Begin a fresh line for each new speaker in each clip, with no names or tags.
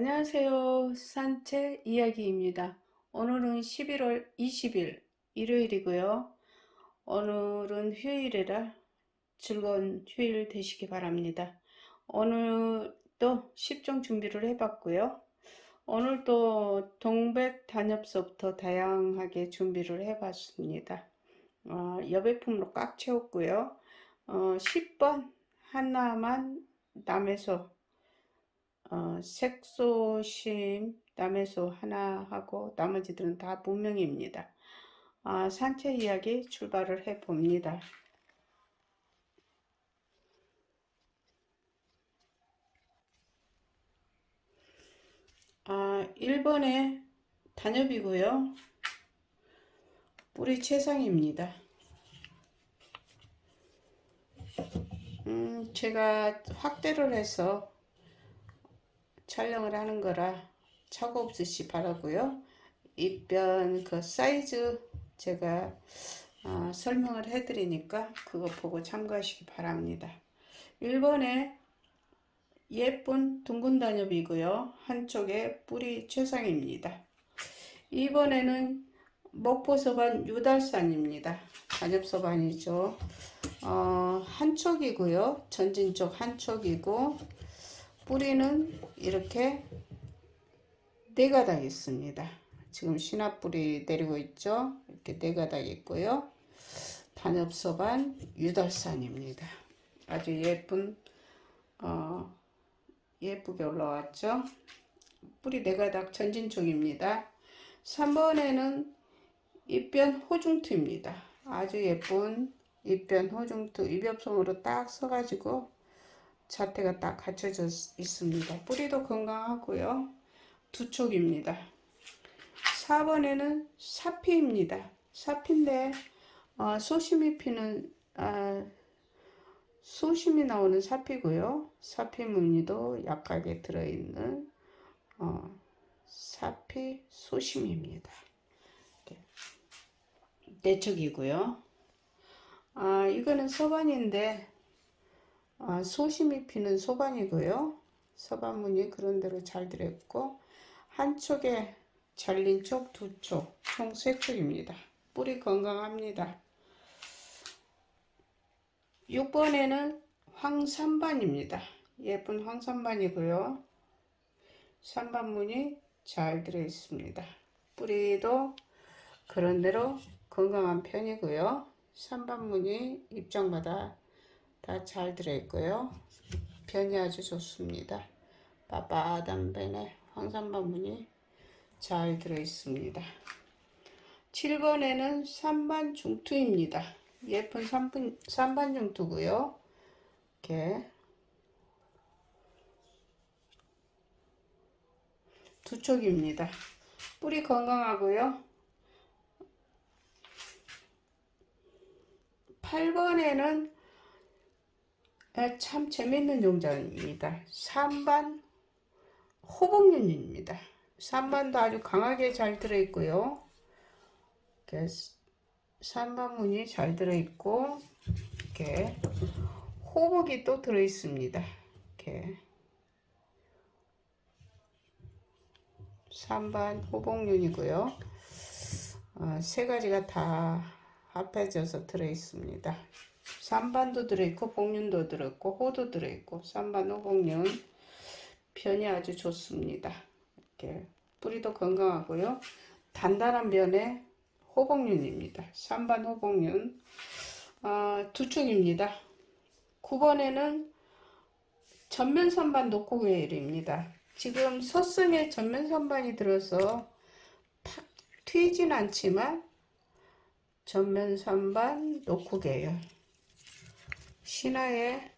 안녕하세요. 산책 이야기입니다. 오늘은 11월 20일 일요일이고요. 오늘은 휴일이라 즐거운 휴일 되시기 바랍니다. 오늘도 10종 준비를 해봤고요. 오늘도 동백 단엽서부터 다양하게 준비를 해봤습니다. 어, 여배품으로 꽉 채웠고요. 어, 10번 하나만 남에서 어, 색소심 남에서 하나 하고 나머지들은 다 무명입니다. 아, 산책 이야기 출발을 해 봅니다. 아, 1번에 단엽이고요. 뿌리 최상입니다. 음, 제가 확대를 해서 촬영을 하는 거라 차고 없으시 바라고요. 입변 그 사이즈 제가 어, 설명을 해드리니까 그거 보고 참고하시기 바랍니다. 1번에 예쁜 둥근 단엽이고요. 한쪽에 뿌리 최상입니다. 2번에는 목포서반 유달산입니다. 단엽서반이죠. 어, 한쪽이고요. 전진 쪽 한쪽이고 뿌리는 이렇게 네 가닥 있습니다. 지금 신화뿌리 내리고 있죠. 이렇게 네 가닥 있고요. 단엽서반 유달산입니다. 아주 예쁜 어, 예쁘게 올라왔죠. 뿌리 네 가닥 전진 쪽입니다. 3번에는 입변 호중투입니다. 아주 예쁜 입변 호중투 입엽송으로 딱 써가지고 자태가 딱 갖춰져 있습니다. 뿌리도 건강하고요. 두 촉입니다. 4번에는 사피입니다. 사피인데 어, 소심이 피는 아, 소심이 나오는 사피고요. 사피 무늬도 약하게 들어있는 어, 사피 소심입니다. 네 촉이고요. 아, 이거는 서반인데 아, 소심이 피는 소반이고요. 서반무늬 그런 대로 잘 들어있고 한쪽에 잘린 쪽 두 쪽, 총 세 쪽입니다. 뿌리 건강합니다. 6번에는 황산반입니다. 예쁜 황산반이고요. 산반무늬 잘 들어있습니다. 뿌리도 그런 대로 건강한 편이고요. 산반무늬 입장마다 다 잘 들어있고요. 변이 아주 좋습니다. 빠빠단 변에 황산반무늬 잘 들어있습니다. 7번에는 산반 중투입니다. 예쁜 산반, 산반 중투고요. 이렇게 두 쪽입니다. 뿌리 건강하고요. 8번에는 참 재밌는 용자입니다. 3반 호복륜입니다. 3반도 아주 강하게 잘 들어있고요. 이렇게 3반 문이 잘 들어있고 이렇게 호복이 또 들어있습니다. 이렇게 3반 호복륜이고요. 어, 세 가지가 다 합해져서 들어있습니다. 3반도 들어있고 복륜도 들어있고 호도 들어있고 3반 호복륜 변이 아주 좋습니다. 이렇게 뿌리도 건강하고요. 단단한 변의 호복륜입니다. 3반 호복륜 어, 두 축입니다. 9번에는 전면 선반 녹고개일입니다. 지금 서성에 전면 선반이 들어서 탁 튀진 않지만 전면 선반 녹고개예요. 신화에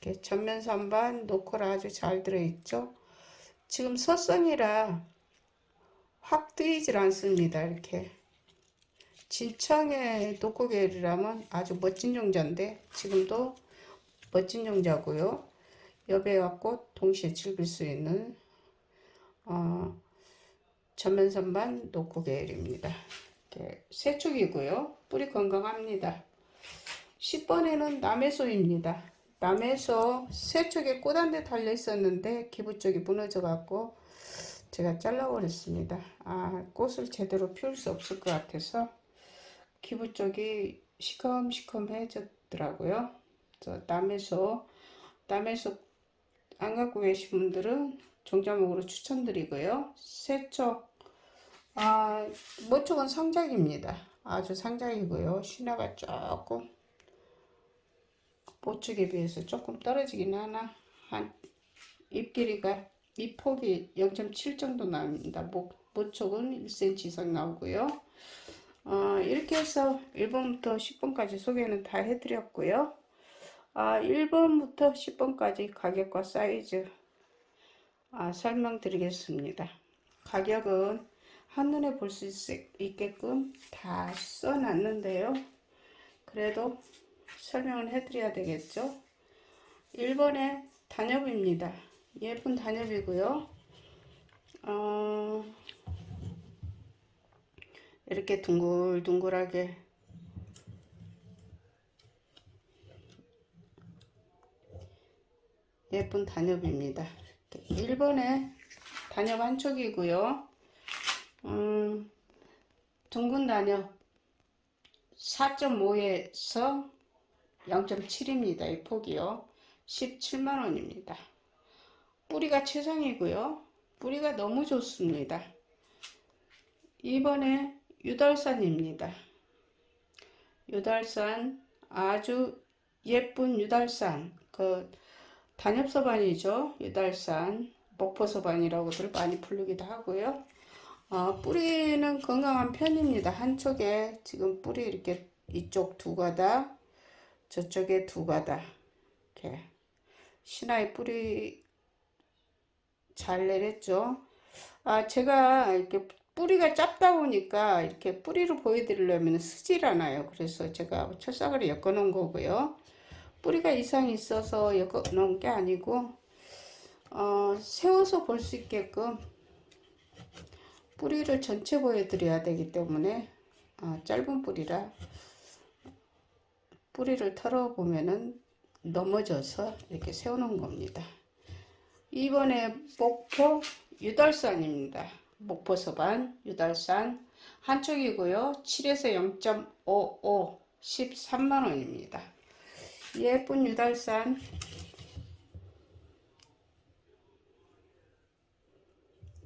이렇게 전면 선반 노코라 아주 잘 들어있죠. 지금 서성이라 확 뜨이질 않습니다. 이렇게 진청의 노코겔이라면 아주 멋진 용자인데 지금도 멋진 용자고요. 여배와 꽃 동시에 즐길 수 있는 어, 전면 선반 노코겔입니다. 세축이고요. 뿌리 건강합니다. 10번에는 남해소입니다. 남에서 세 쪽에 꽃 한 대 달려 있었는데 기부 쪽이 무너져 갖고 제가 잘라버렸습니다. 아 꽃을 제대로 피울 수 없을 것 같아서 기부 쪽이 시커մ시커해졌더라고요. 저 남에서 남에서 안 갖고 계신 분들은 종자목으로 추천드리고요. 세쪽 아 모쪽은 상작입니다. 아주 상작이고요. 신화가 조금 모쪽에 비해서 조금 떨어지긴 하나 한잎 길이가 잎 폭이 0.7 정도 나옵니다. 목, 모쪽은 1cm 이상 나오고요. 어, 이렇게 해서 1번부터 10번까지 소개는 다 해드렸고요. 아, 1번부터 10번까지 가격과 사이즈 아, 설명드리겠습니다. 가격은 한눈에 볼 수 있게끔 다 써놨는데요. 그래도 설명을 해드려야 되겠죠. 1번에 단엽입니다. 예쁜 단엽이고요. 어, 이렇게 둥글둥글하게 예쁜 단엽입니다. 1번에 단엽 한 촉이고요. 음, 둥근 단엽 4.5에서 0.7입니다. 이 폭이요. 17만원입니다. 뿌리가 최상이고요. 뿌리가 너무 좋습니다. 이번에 유달산입니다. 유달산 아주 예쁜 유달산 그 단엽서반이죠. 유달산 목포서반이라고들 많이 부르기도 하고요. 어, 뿌리는 건강한 편입니다. 한쪽에 지금 뿌리 이렇게 이쪽 두 가닥 저쪽에 두 가닥 이렇게 신화의 뿌리 잘 내렸죠. 아 제가 이렇게 뿌리가 짧다 보니까 이렇게 뿌리를 보여드리려면 쓰질 않아요. 그래서 제가 철사과를 엮어 놓은 거고요. 뿌리가 이상이 있어서 엮어 놓은 게 아니고 어, 세워서 볼 수 있게끔 뿌리를 전체 보여드려야 되기 때문에 어, 짧은 뿌리라 뿌리를 털어보면은 넘어져서 이렇게 세우는 겁니다. 이번에 목포 유달산입니다. 목포서반 유달산 한쪽이고요. 7에서 0.55 13만원입니다. 예쁜 유달산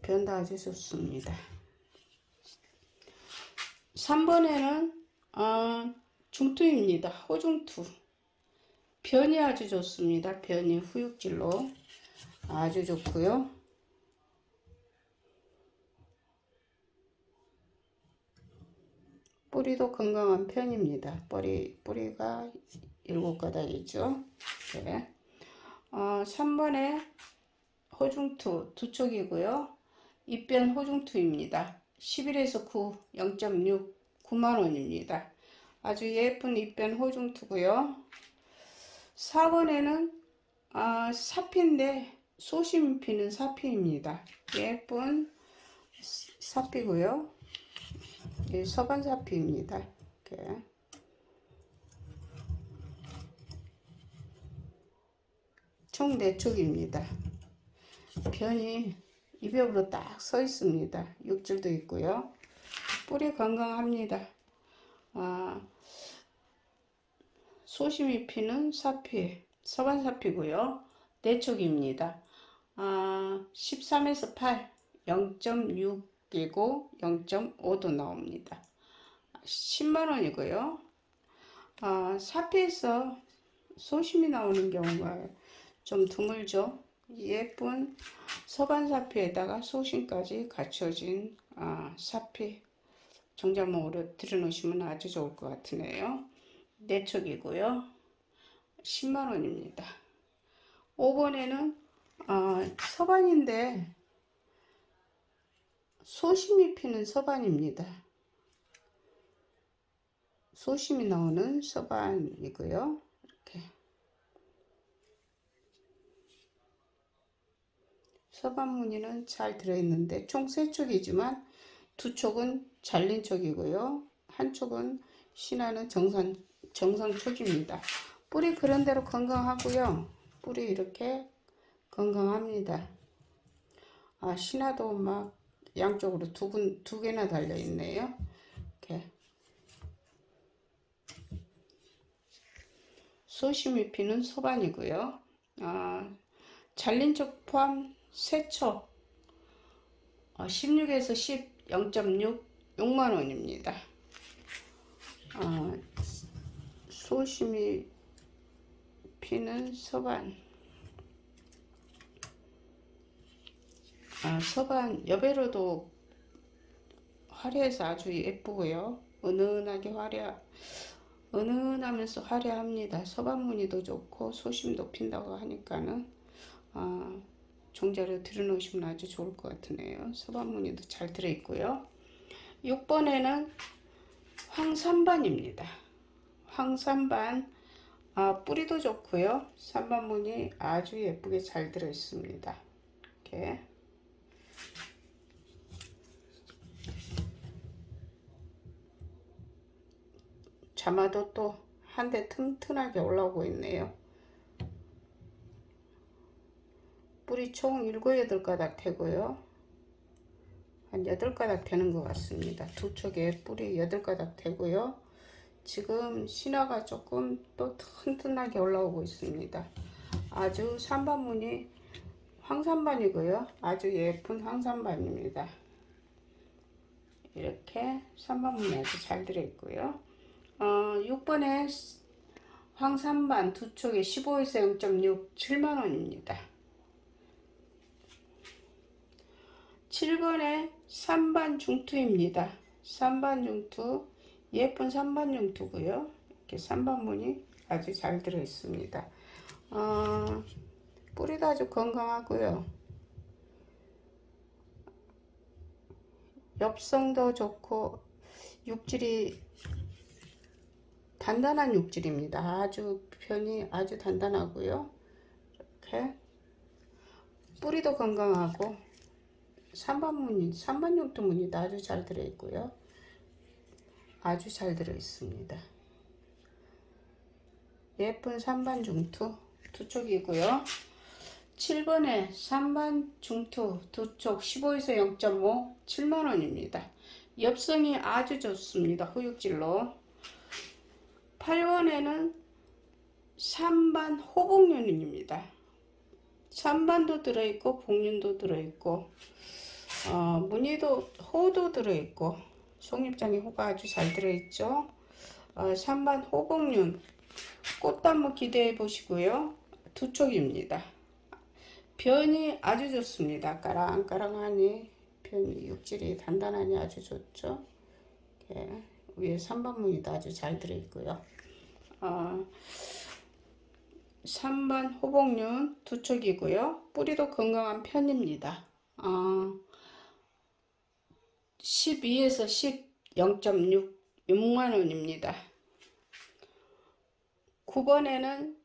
변도 아주 좋습니다. 3번에는 어, 중투입니다. 호중투 변이 아주 좋습니다. 변이 후육질로 아주 좋고요. 뿌리도 건강한 편입니다. 뿌리, 뿌리가 일곱 가닥이죠. 네. 어, 3번에 호중투 두 쪽이고요. 입변 호중투입니다. 11에서 9, 0.6, 9만원입니다. 아주 예쁜 입변 호중투고요. 4번에는 아, 사피인데 소심 피는 사피입니다. 예쁜 사피고요. 예, 서반 사피입니다. 이렇게. 총 4쪽입니다. 변이 이벽으로 딱 서 있습니다. 육질도 있고요. 뿌리 건강합니다. 아, 소심이 피는 사피, 서반 사피고요. 네 쪽입니다. 아, 13에서 8, 0.6이고 0.5도 나옵니다. 10만원이고요. 아, 사피에서 소심이 나오는 경우가 좀 드물죠. 예쁜 서반 사피에다가 소심까지 갖춰진 아, 사피 정자목으로 들여놓으시면 아주 좋을 것 같으네요. 네 척이고요. 10만원입니다. 5번에는 어, 서반인데 소심이 피는 서반입니다. 소심이 나오는 서반이고요. 이렇게 서반 무늬는 잘 들어있는데 총세 쪽이지만 두 쪽은 잘린 쪽이고요. 한 쪽은 신화는 정상 정상 쪽입니다. 뿌리 그런대로 건강하고요. 뿌리 이렇게 건강합니다. 아, 신화도 막 양쪽으로 두, 군, 두 개나 달려 있네요. 이렇게. 소심이 피는 소반이고요. 아, 잘린 쪽 포함 3초. 16에서 10, 0.6, 6만 원입니다. 아, 소심이 피는 서반. 아, 서반 여배로도 화려해서 아주 예쁘고요. 은은하게 화려, 은은하면서 화려합니다. 서반 무늬도 좋고 소심도 핀다고 하니까는 아, 종자를 들여놓으시면 아주 좋을 것 같으네요. 서반 무늬도 잘 들어있고요. 6번에는 황산반입니다. 황산반 아, 뿌리도 좋고요. 산반 무늬 아주 예쁘게 잘 들어있습니다. 이렇게 자마도 또 한 대 튼튼하게 올라오고 있네요. 뿌리 총 7, 8가닥 되고요. 한 8가닥 되는 것 같습니다. 두 쪽에 뿌리 8가닥 되고요. 지금 신화가 조금 또 튼튼하게 올라오고 있습니다. 아주 산반무늬 황산반이고요. 아주 예쁜 황산반입니다. 이렇게 산반무늬 아주 잘 들어있고요. 어, 6번에 황산반 두 쪽에 15에서 0.6 7만원입니다. 7번에 3반 중투입니다. 3반 중투 예쁜 3반 중투고요. 이렇게 3반 무늬 아주 잘 들어 있습니다. 어, 뿌리도 아주 건강하고요. 엽성도 좋고 육질이 단단한 육질입니다. 아주 편이 아주 단단하고요. 이렇게 뿌리도 건강하고 산반무늬, 산반용토 무늬도 아주 잘 들어있고요. 아주 잘 들어있습니다. 예쁜 산반 중투 두 쪽이고요. 7번에 산반 중투 두 쪽 15에서 0.5 7만원입니다. 엽성이 아주 좋습니다. 후육질로 8번에는 산반 호복륜입니다. 산반도 들어있고 복륜도 들어있고 어, 무늬도 호도 들어있고 속립장에 호가 아주 잘 들어있죠. 어, 산반 호복륜 꽃단무 기대해 보시고요. 두 쪽입니다. 변이 아주 좋습니다. 까랑까랑하니 변이 육질이 단단하니 아주 좋죠. 이렇게 위에 산반무늬도 아주 잘 들어있고요. 어, 3번 호복륜 두 촉이고요. 뿌리도 건강한 편입니다. 어, 12에서 10, 0.6, 6만원입니다. 9번에는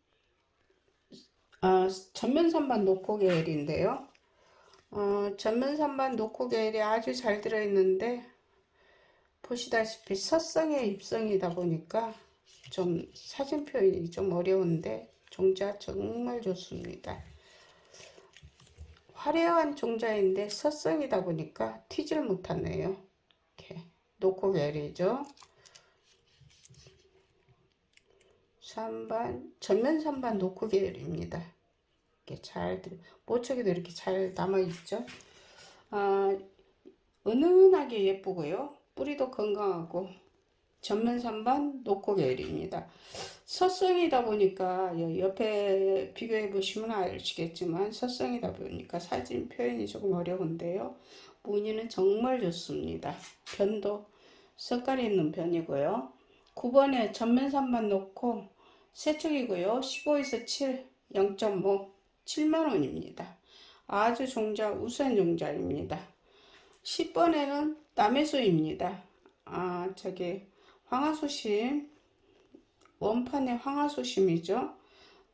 어, 전면선반 노코 계열인데요. 어, 전면선반 노코 계열이 아주 잘 들어있는데 보시다시피 서성의 입성이다 보니까 좀 사진 표현이 좀 어려운데 종자 정말 좋습니다. 화려한 종자인데 서성이다 보니까 튀질 못하네요. 이렇게 노코 계열이죠. 3반 전면 3반 노코 계열입니다. 이렇게 잘 모척이도 이렇게 잘 남아 있죠. 아, 은은하게 예쁘고요. 뿌리도 건강하고 전면 3반 노코 계열입니다. 서성이다 보니까 옆에 비교해 보시면 아시겠지만 서성이다 보니까 사진 표현이 조금 어려운데요. 무늬는 정말 좋습니다. 변도 색깔이 있는 편이고요. 9번에 전면 3반 놓고 세척이고요. 15에서 7, 0.5, 7만원입니다. 아주 종자 우수한 종자입니다. 10번에는 남해소입니다. 아 저기 황화소심 원판의 황화소심이죠.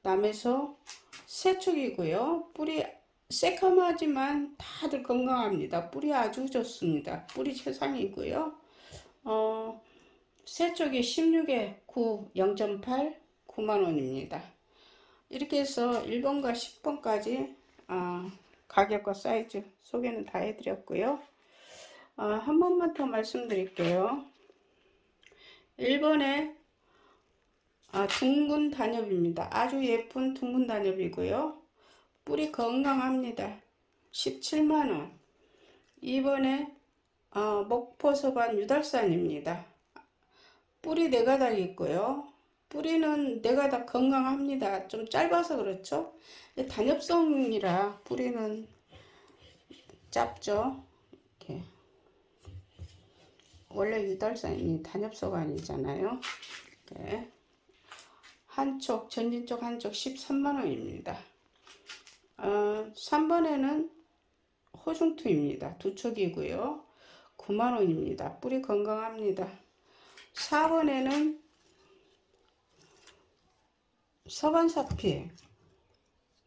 남해소 세척이고요. 뿌리 새까마하지만 다들 건강합니다. 뿌리 아주 좋습니다. 뿌리 최상이고요. 어, 세쪽이 16에 9, 0.8, 9만원입니다. 이렇게 해서 1번과 10번까지 아, 가격과 사이즈 소개는 다 해드렸고요. 아, 한 번만 더 말씀드릴게요. 1번에 아, 둥근 단엽입니다. 아주 예쁜 둥근 단엽이고요. 뿌리 건강합니다. 17만원. 2번에 어, 목포서반 유달산입니다. 뿌리 네 가닥 있고요. 뿌리는 네 가닥 건강합니다. 좀 짧아서 그렇죠. 단엽성이라 뿌리는 짧죠. 이렇게 원래 유달산이 단엽서반이잖아요. 이렇게 한쪽 전진 쪽 한쪽 13만원입니다. 어, 3번에는 호중투입니다. 두 촉이고요. 9만원입니다. 뿌리 건강합니다. 4번에는 서반사피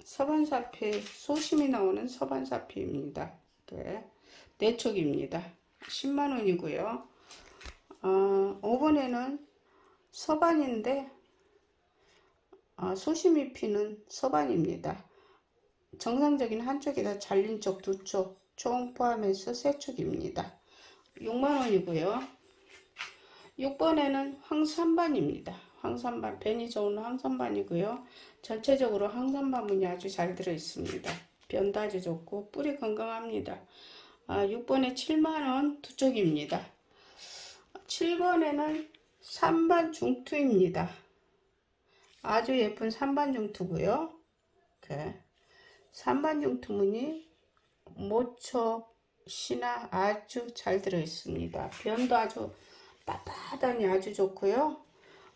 서반사피 소심이 나오는 서반사피입니다. 네, 네 촉입니다. 10만원이고요. 어, 5번에는 서반인데 어, 소심이 피는 서반입니다. 정상적인 한쪽에다 잘린 쪽 두 쪽 총 포함해서 세 촉입니다. 6만원이고요. 6번에는 황산반입니다. 황산반, 벤이 좋은 황산반이고요. 전체적으로 황산반 문이 아주 잘 들어 있습니다. 변도 아주 좋고 뿌리 건강합니다. 아, 6번에 7만원 두 쪽입니다. 7번에는 3반 중투입니다. 아주 예쁜 3반 중투고요. 이렇게 3반 중투 무늬 모촉 신화 아주 잘 들어 있습니다. 변도 아주 빳빳하니 아주 좋고요.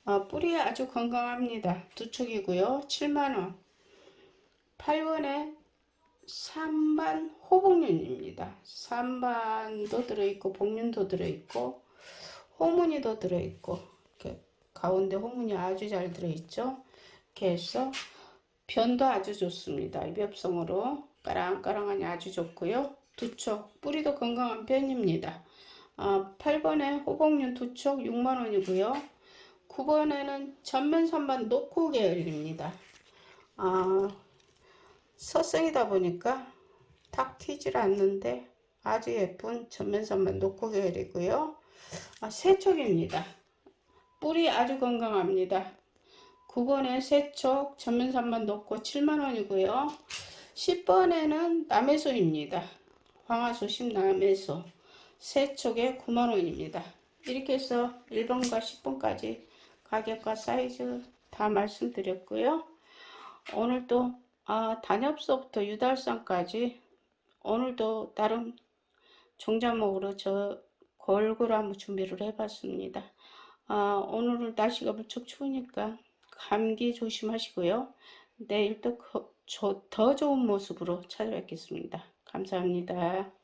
어, 뿌리 아주 건강합니다. 두 촉이고요. 7만원. 8번에 3반 호복륜입니다. 3반도 들어있고 복륜도 들어있고 호무늬도 들어있고 이렇게 가운데 호무늬 아주 잘 들어있죠. 이렇게 해서 변도 아주 좋습니다. 입엽성으로 까랑까랑하니 아주 좋고요. 두촉 뿌리도 건강한 편입니다. 어, 8번에 호복륜 두촉 6만원이고요. 9번에는 전면 선반 노코 계열입니다. 어, 서성이다 보니까 탁 튀질 않는데 아주 예쁜 전면 선반 노코 계열이고요. 아, 세촉입니다. 뿌리 아주 건강합니다. 9번에 세촉 전면 선반 놓고 7만원이고요. 10번에는 남해소입니다. 황화소 10 남해소 세촉에 9만원입니다. 이렇게 해서 1번과 10번까지 가격과 사이즈 다 말씀드렸고요. 오늘도 아, 단엽서부터 유달산까지 오늘도 다른 종자목으로 저 골고루 한번 준비를 해봤습니다. 아, 오늘은 날씨가 무척 추우니까 감기 조심하시고요. 내일 또더 좋은 모습으로 찾아뵙겠습니다. 감사합니다.